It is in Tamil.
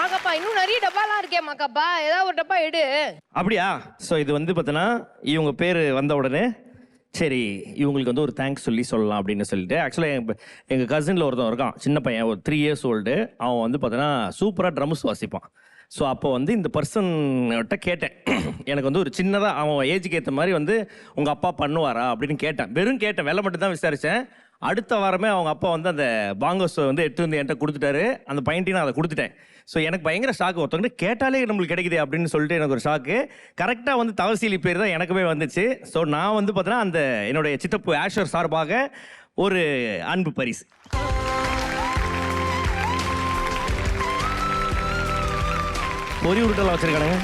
மாக்கப்பா இன்னும் நிறைய டப்பாலாம் இருக்கே மாக்கப்பா ஏதாவது ஒரு டப்பா எடு. அப்படியா? ஸோ இது வந்து பார்த்தீங்கன்னா இவங்க பேர் வந்த உடனே சரி இவங்களுக்கு வந்து ஒரு தேங்க்ஸ் சொல்லி சொல்லலாம் அப்படின்னு சொல்லிட்டு ஆக்சுவலாக எங்கள் எங்கள் கசினில் ஒருத்தன் இருக்கான் சின்ன பையன் ஒரு த்ரீ இயர்ஸ் ஓல்டு அவன் வந்து பார்த்தீங்கன்னா சூப்பராக ட்ரம்ஸ் வாசிப்பான். ஸோ அப்போ வந்து இந்த பர்சன்கிட்ட கேட்டேன். எனக்கு வந்து ஒரு சின்னதாக அவன் ஏஜுக்கு ஏற்ற மாதிரி வந்து உங்கள் அப்பா பண்ணுவாரா அப்படின்னு கேட்டேன். வெறும் கேட்டேன். வெலை மட்டும் தான் விசாரித்தேன் அடுத்த வாரமே அவங்க அப்பா வந்து அந்த பாங்கோஸ் வந்து எடுத்து வந்து என்கிட்ட கொடுத்துட்டாரு. அந்த பையன்ட்டையும் நான் அதை கொடுத்துட்டேன். ஸோ எனக்கு பயங்கர ஷாக் ஒருத்தவங்க கேட்டாலே நம்மளுக்கு கிடைக்குது அப்படின்னு சொல்லிட்டு எனக்கு ஒரு ஷாக்கு கரெக்டாக வந்து தவசீலி பேர் தான் எனக்குமே வந்துச்சு. ஸோ நான் வந்து பார்த்தீங்கன்னா அந்த என்னுடைய சித்தப்பு ஆஷர் சார்பாக ஒரு அன்பு பரிசு. பொறி உருட்டெல்லாம் வச்சுருக்கானுங்க.